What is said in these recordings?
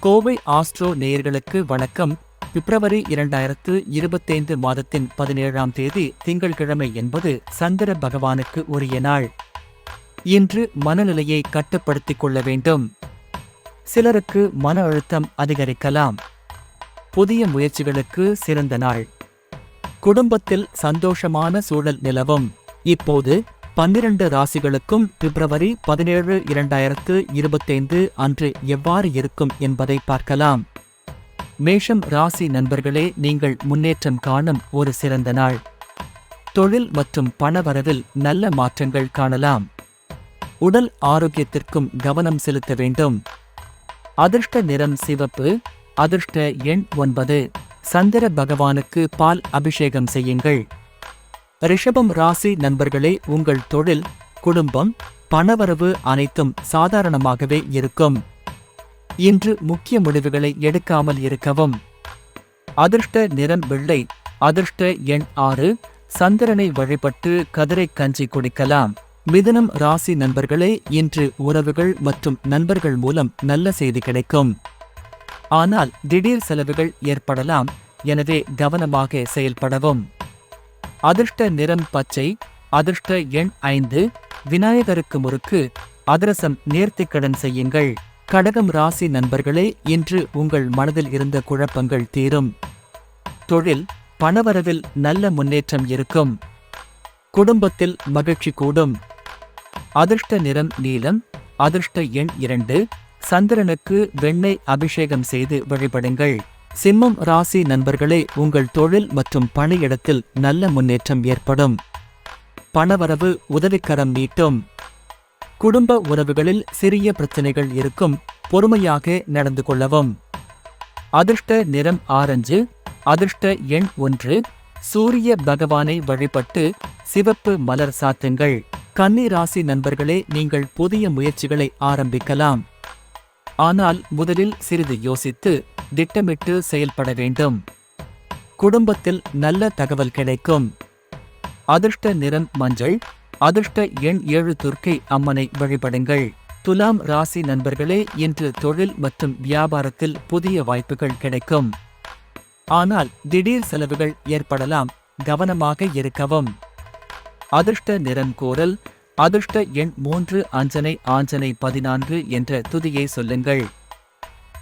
Kovai astro நேயர்களுக்கு வணக்கம். பிப்ரவரி இரண்டாயிரத்து இருபத்தைந்து மாதத்தின் பதினேழாம் தேதி திங்கள்கிழமை என்பது சந்திர பகவானுக்கு உரிய நாள். இன்று மனநிலையை கட்டுப்படுத்திக் கொள்ள வேண்டும். சிலருக்கு மன அழுத்தம் அதிகரிக்கலாம். புதிய முயற்சிகளுக்கு சிறந்த நாள். குடும்பத்தில் சந்தோஷமான சூழல் நிலவும். இப்போது பன்னிரண்டு ராசிகளுக்கும் பிப்ரவரி பதினேழு இரண்டாயிரத்து இருபத்தைந்து அன்று எவ்வாறு இருக்கும் என்பதை பார்க்கலாம். மேஷம் ராசி நண்பர்களே நீங்கள் முன்னேற்றம் காணும் ஒரு சிறந்த நாள். தொழில் மற்றும் பணவரவில் நல்ல மாற்றங்கள் காணலாம். உடல் ஆரோக்கியத்திற்கும் கவனம் செலுத்த வேண்டும். அதிர்ஷ்ட நிறம் சிவப்பு அதிர்ஷ்ட எண் ஒன்பது. சந்திர பகவானுக்கு பால் அபிஷேகம் செய்யுங்கள். ரிஷபம் ராசி நண்பர்களே உங்கள் தொழில் குடும்பம் பணவரவு அனைத்தும் சாதாரணமாகவே இருக்கும். இன்று முக்கிய முடிவுகளை எடுக்காமல் இருக்கவும். அதிர்ஷ்ட நிறம் வெள்ளை அதிர்ஷ்ட எண் ஆறு சந்திரனை வழிபட்டு கதிரை கஞ்சி குடிக்கலாம். மிதுனம் ராசி நண்பர்களே இன்று உறவுகள் மற்றும் நண்பர்கள் மூலம் நல்ல செய்தி கிடைக்கும். ஆனால் திடீர் செலவுகள் ஏற்படலாம் எனவே கவனமாக செயல்படவும். அதிர்ஷ்ட நிறம் பச்சை அதிர்ஷ்ட எண் ஐந்து விநாயகருக்கு முறுக்கு அதிரசம் நேர்த்திக்கடன் செய்யுங்கள். கடகம் ராசி நண்பர்களே இன்று உங்கள் மனதில் இருந்த குழப்பங்கள் தீரும். தொழில் பணவரவில் நல்ல முன்னேற்றம் இருக்கும். குடும்பத்தில் மகிழ்ச்சி கூடும். அதிர்ஷ்ட நிறம் நீலம் அதிர்ஷ்ட எண் இரண்டு சந்திரனுக்கு வெண்ணெய் அபிஷேகம் செய்து வழிபடுங்கள். சிம்மம் ராசி நண்பர்களே உங்கள் தொழில் மற்றும் பணியிடத்தில் நல்ல முன்னேற்றம் ஏற்படும். பணவரவு உதவிக்கரம் நீட்டும் குடும்ப உறவுகளில் சிறிய பிரச்சனைகள் இருக்கும். பொறுமையாக நடந்து கொள்ளவும். அதிர்ஷ்ட நிறம் ஆரஞ்சு அதிர்ஷ்ட எண் ஒன்று. சூரிய பகவானை வழிபட்டு சிவப்பு மலர் சாத்துங்கள். கன்னி ராசி நண்பர்களே நீங்கள் புதிய முயற்சிகளை ஆரம்பிக்கலாம். ஆனால் முதலில் சிறிது யோசித்து திட்டமிட்டு செயல்பட வேண்டும். குடும்பத்தில் நல்ல தகவல் கிடைக்கும். அதிர்ஷ்ட நிறம் மஞ்சள் அதிர்ஷ்ட எண் ஏழு துர்க்கை அம்மனை வழிபடுங்கள். துலாம் ராசி நண்பர்களே இன்று தொழில் மற்றும் வியாபாரத்தில் புதிய வாய்ப்புகள் கிடைக்கும். ஆனால் திடீர் செலவுகள் ஏற்படலாம் கவனமாக இருக்கவும். அதிர்ஷ்ட நிறம் கோரல் அதிர்ஷ்ட எண் மூன்று அஞ்சனை ஆஞ்சனை பதினான்கு என்ற துதியை சொல்லுங்கள்.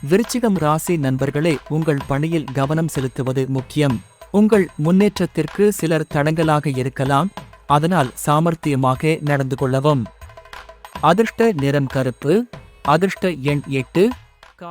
விருச்சிகம் ராசி நண்பர்களே உங்கள் பணியில் கவனம் செலுத்துவது முக்கியம். உங்கள் முன்னேற்றத்திற்கு சிலர் தடங்கலாக இருக்கலாம் அதனால் சாமர்த்தியமாக நடந்து கொள்ளவும். அதிர்ஷ்ட நிறம் கருப்பு அதிர்ஷ்ட எண் எட்டு